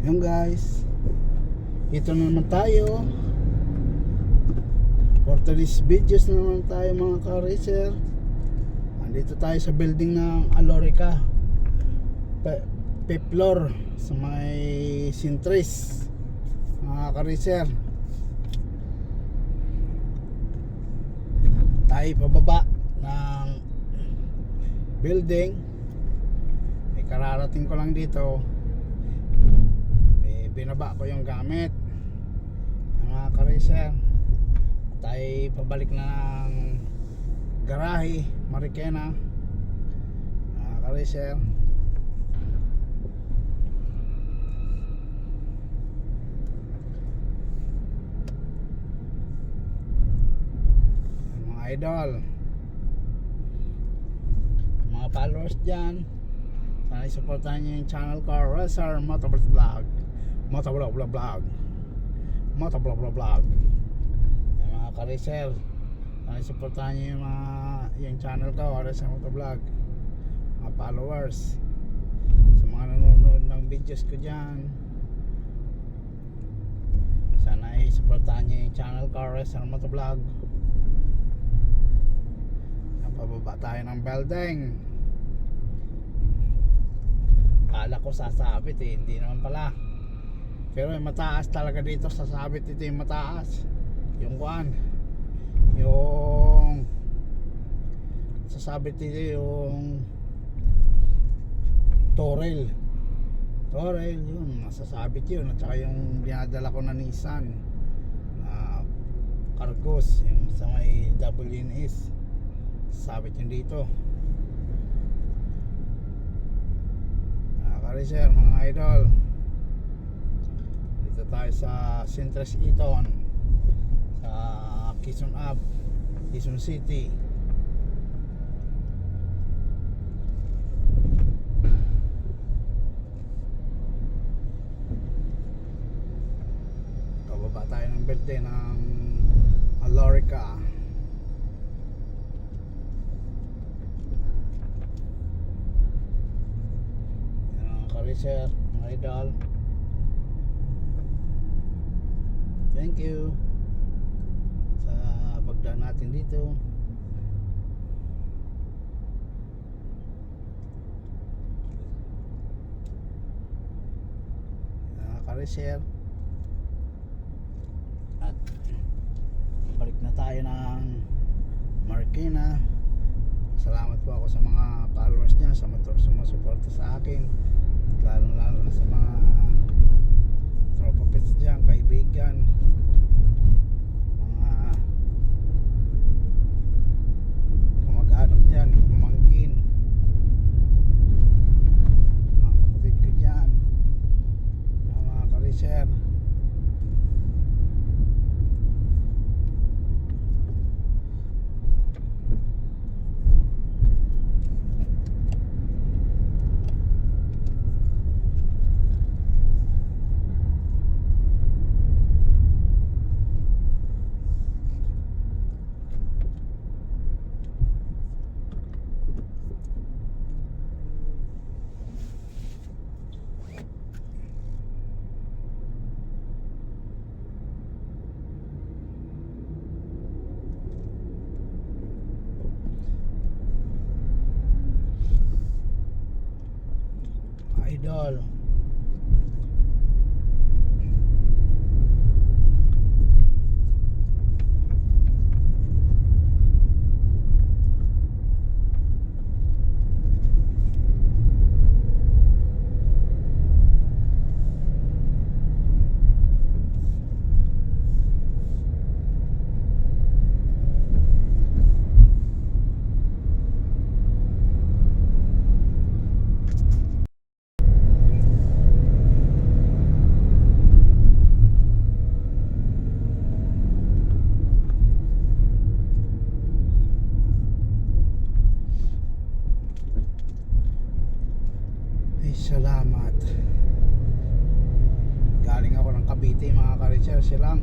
Yun guys. Ito na naman tayo. For today's videos na naman tayo mga ka-racer. Andito tayo sa building ng Alorica. Pe fifth floor sa may Sintris. Mga ka-racer. Tayo pababa ng building. May kararating ko lang dito eh, binaba ko yung gamit. Mga ka-racer tayo pabalik na ng garahe Marikena. Mga ka-racer. Mga idol. Mga followers dyan. Sana supportahan nyo yung channel ko Racer Motovlog Vlog Motovlog Vlog Vlog Motovlog Vlog Vlog yung mga ka-racer sana supportahan nyo yung mga yung channel ko Racer Motovlog mga followers. Sa mga nanonood ng videos ko dyan. Sana i-supportahan nyo yung channel ko Racer Motovlog Pababa tayo ng building. Kala ko sasabit eh, hindi naman pala. Pero yung mataas talaga dito, sasabit ito yung mataas. Yung kuan. Yung sasabit dito yung Torel. Torel, yun, masasabit yun. At saka yung dinadala ko na Nissan na Cargos, yung sa may WNS. Sasabit yun dito. Kariser mga idol Dito tayo sa Sintres Eton Sa Quezon Ave Quezon City. Kababa tayo ng belde ng Alorica. Yan mga ka-racer, mga idol. Thank you sa pagdaan natin dito. Ka-racer. At balik na tayo ng Marikina. Salamat po ako sa mga followers niya, sa mga sumusuporta sa akin. Lalo lalo na sa mga tropa pits dyan, kaibigan. Mga kamag-anak dyan, pamangkin. Mga kapatid ko dyan. Mga karisher. Idol. Ay, salamat. Galing ako ng Cavite, mga lang.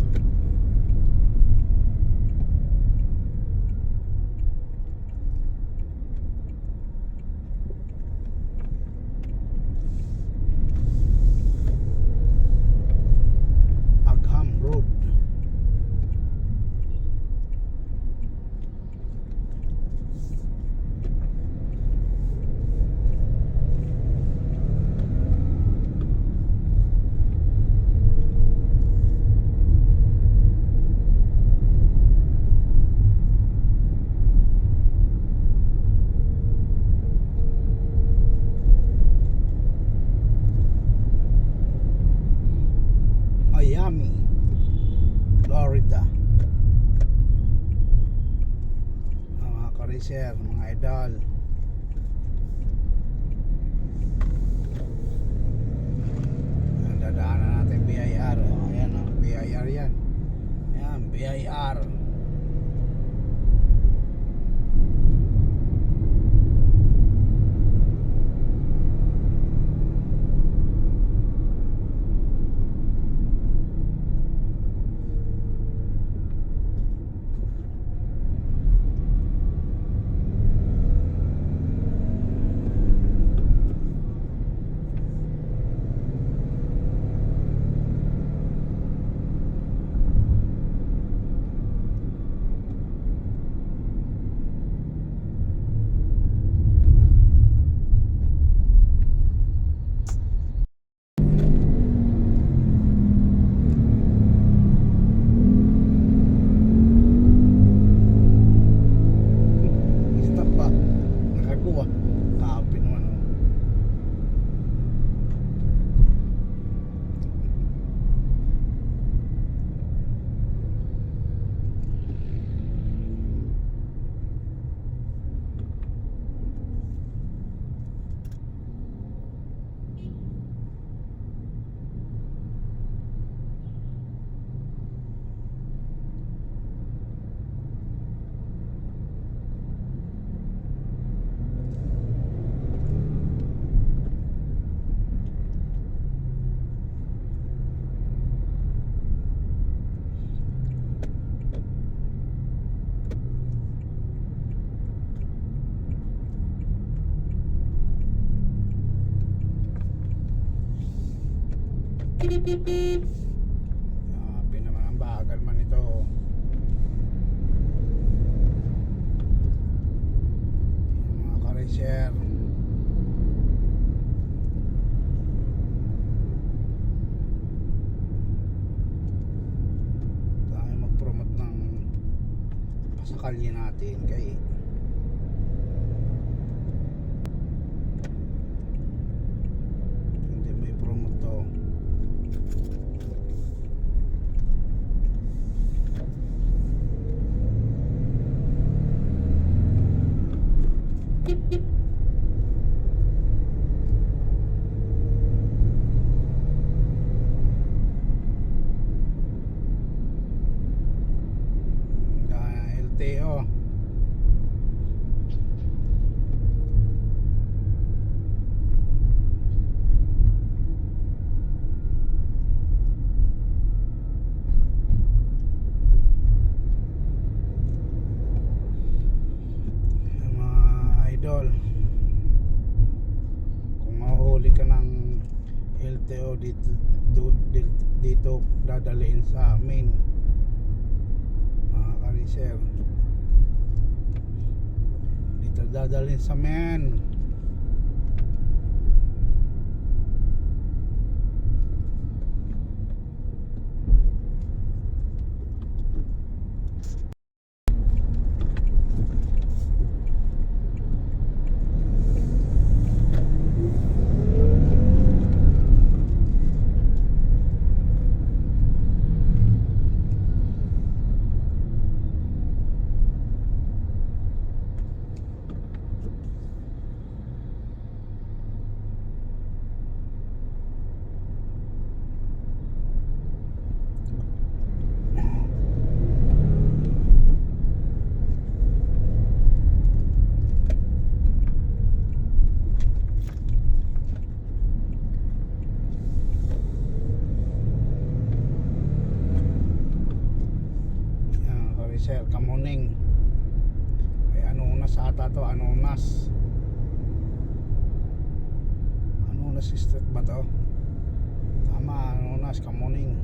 Grabe naman ang bagal ito. Yung mga kareser. Tayo mag-promote ng pasakalye natin kay der og dadalhin sa main Yan, kariser kamuning ay anunas ata to anunas anunas street ba to? Tama anunas kamuning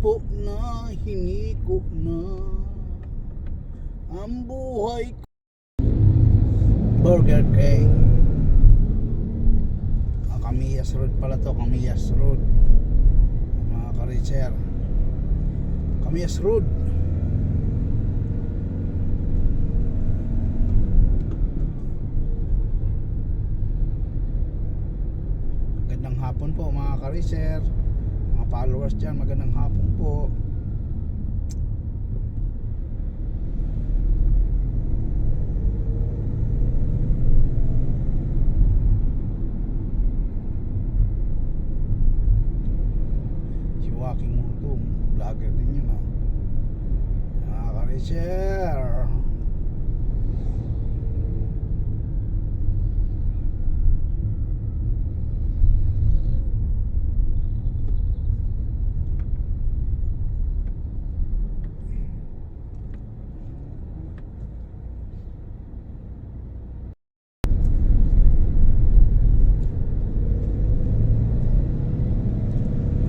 hinipo na, hiniko na ang buhay ko. Burger King. Ah, Camillas Road pala to, Camillas Road. Mga ka-reacher. Camillas Road. Magandang hapon po mga ka-reacher. Followers dyan, magandang hapon po. Si Walking Moto, vlogger din yun ah. Mga ka-reacher.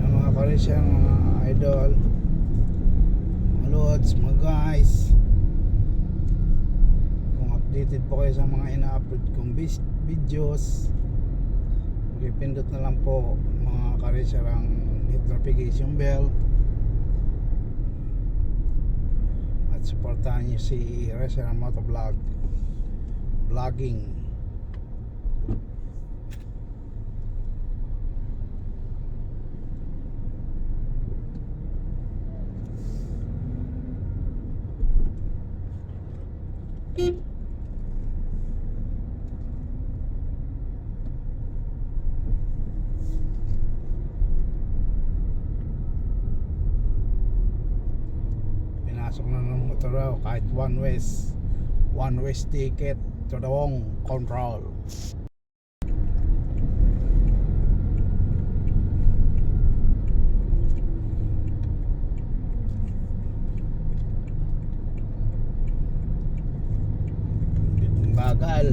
Yan mga ka-reacher, mga idol. Mga lods, mga guys. Kung updated po kayo sa mga ina-upload kong videos, pindot na lang po mga ka-reacher ang notification bell. At supportahan niyo si Reser Motovlog Vlogging. West ticket control. Bagal.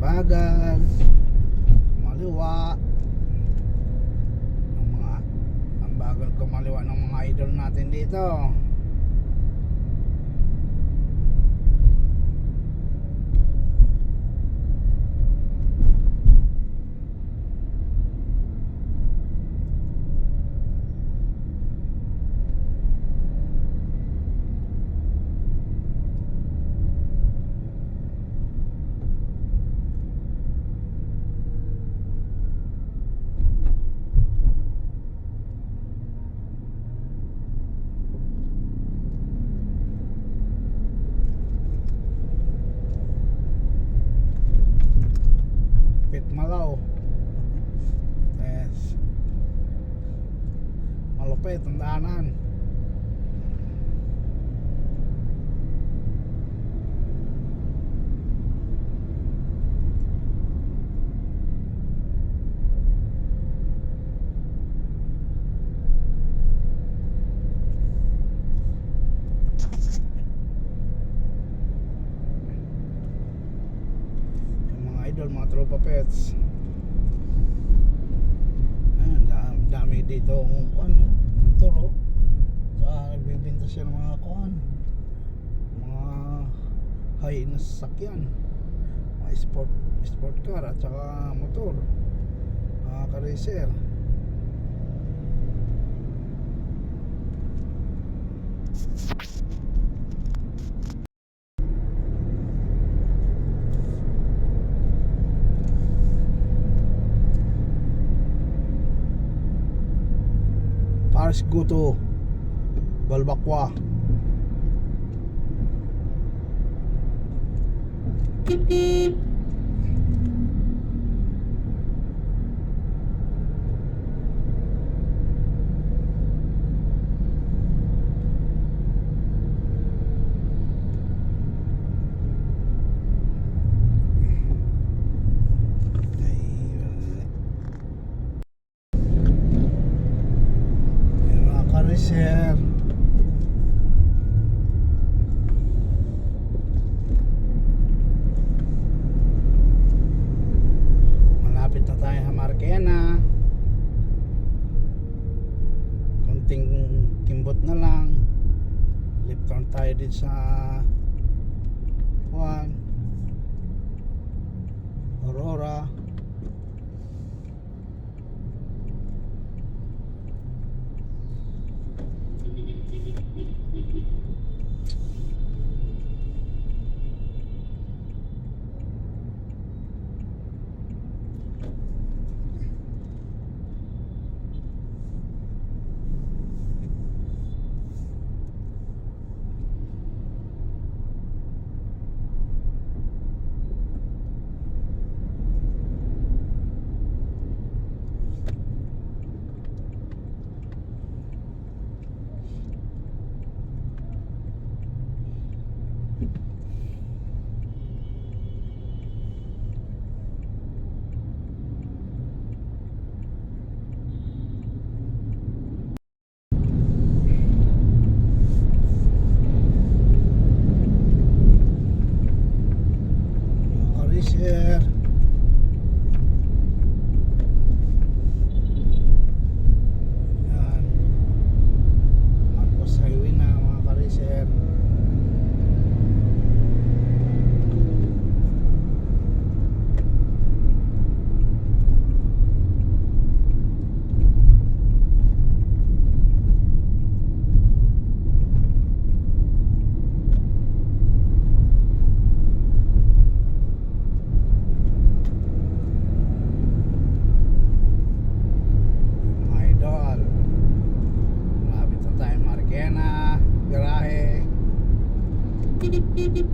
Bagal. Maliwa. Ang mga ang bagal kumaliwa ng mga idol natin dito. Pit Malaw. Yes. Malupit ang daanan. Idol, mga tropa pets. Ayan, da- dami dito ang ano, turo. Sa nagbibinta siya ng mga kuan. Mga high na sasakyan. Mga sport sport car at saka motor. Mga ka-racer. Paris Guto Balbakwa. Ay, beep beep beep.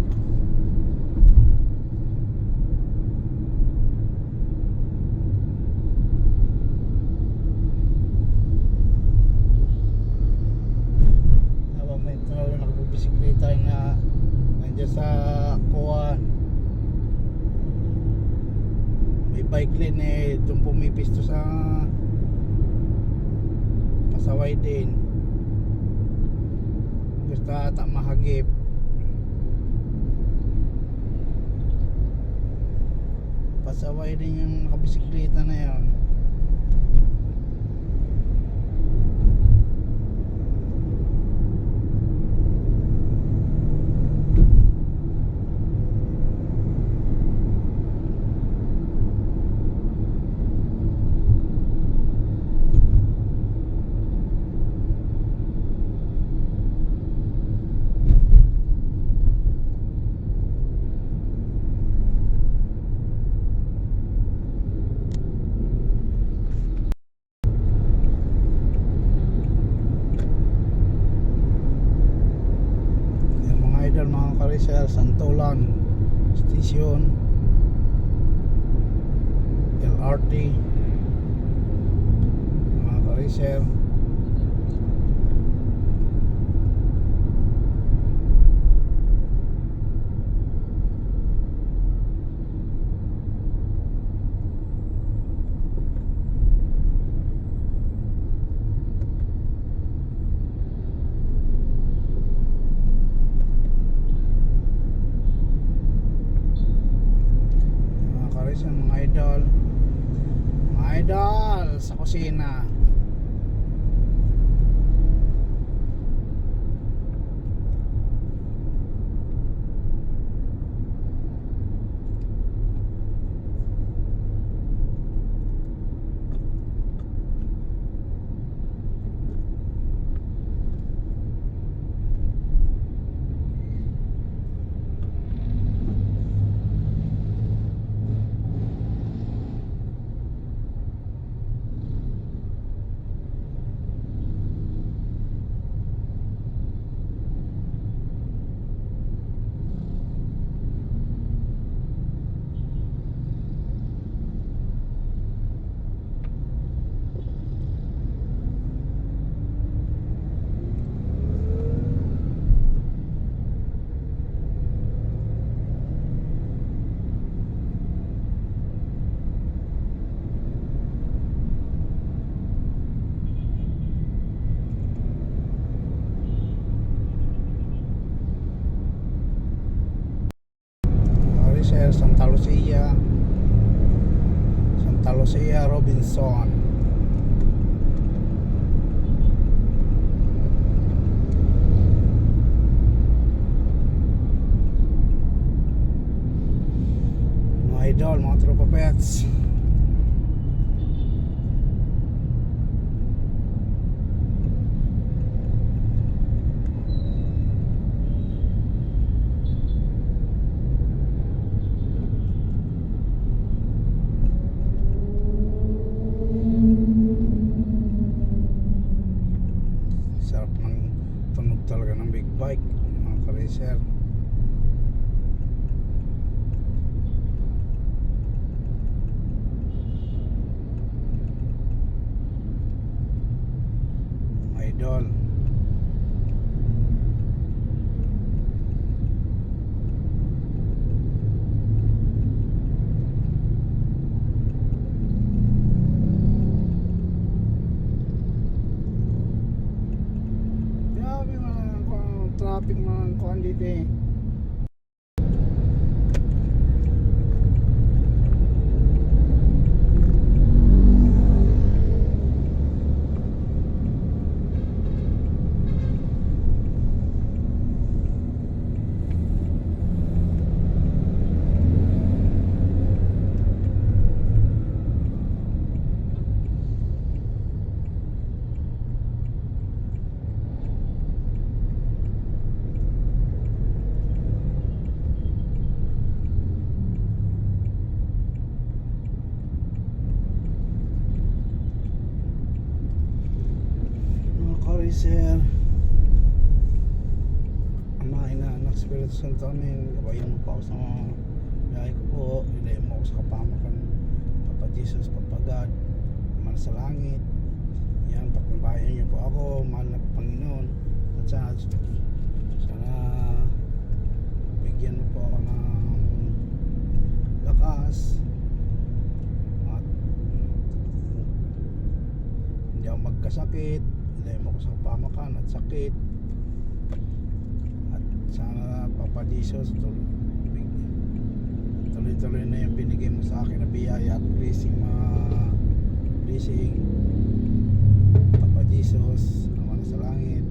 Mga Lucia Santa Lucia Robinson. Mga idol mga tropa pets. Talaga ng big bike, mga ka-racer. Mga idol. Grabe mga kuha- traffic mga kuhan dito eh. Mga ka-racer. Ang mga inaanak sa Espiritu Santo namin, gabayan mo pa ako sa mga biyahe ko po. Ilayan mo ako sa kapamakan. Papa Jesus, Papa God, Mana sa langit. Yan, patnubayan niyo po ako, mahal na Panginoon. At sana, sana bigyan mo po ako ng lakas at hindi ako magkasakit ilayan mo ko sa pamakan at sakit sana Papa Jesus tul- tuloy-tuloy na yung binigay mo sa akin na biyaya at blessing mga blessing. Papa Jesus naman sa langit.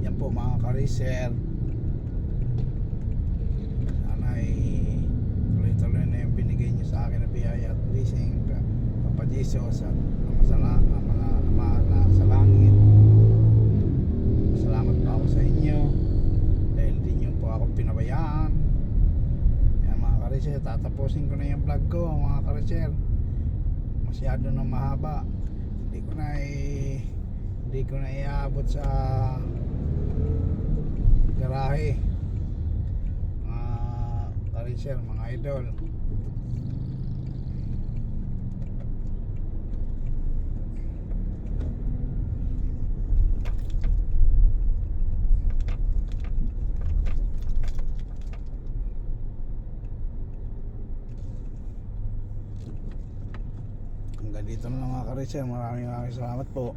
Yan po mga ka-racer. Sana ay tuloy-tuloy na yung binigay niyo sa akin na biyaya at blessing. Papa Jesus at ama sa, la- ama, na- ama na sa langit kareser tatapusin ko na yung vlog ko mga kareser. Masyado na mahaba. Hindi ko na i- hindi ko na iabot sa garahe. Mga kareser mga idol Kareser. Maraming maraming salamat po.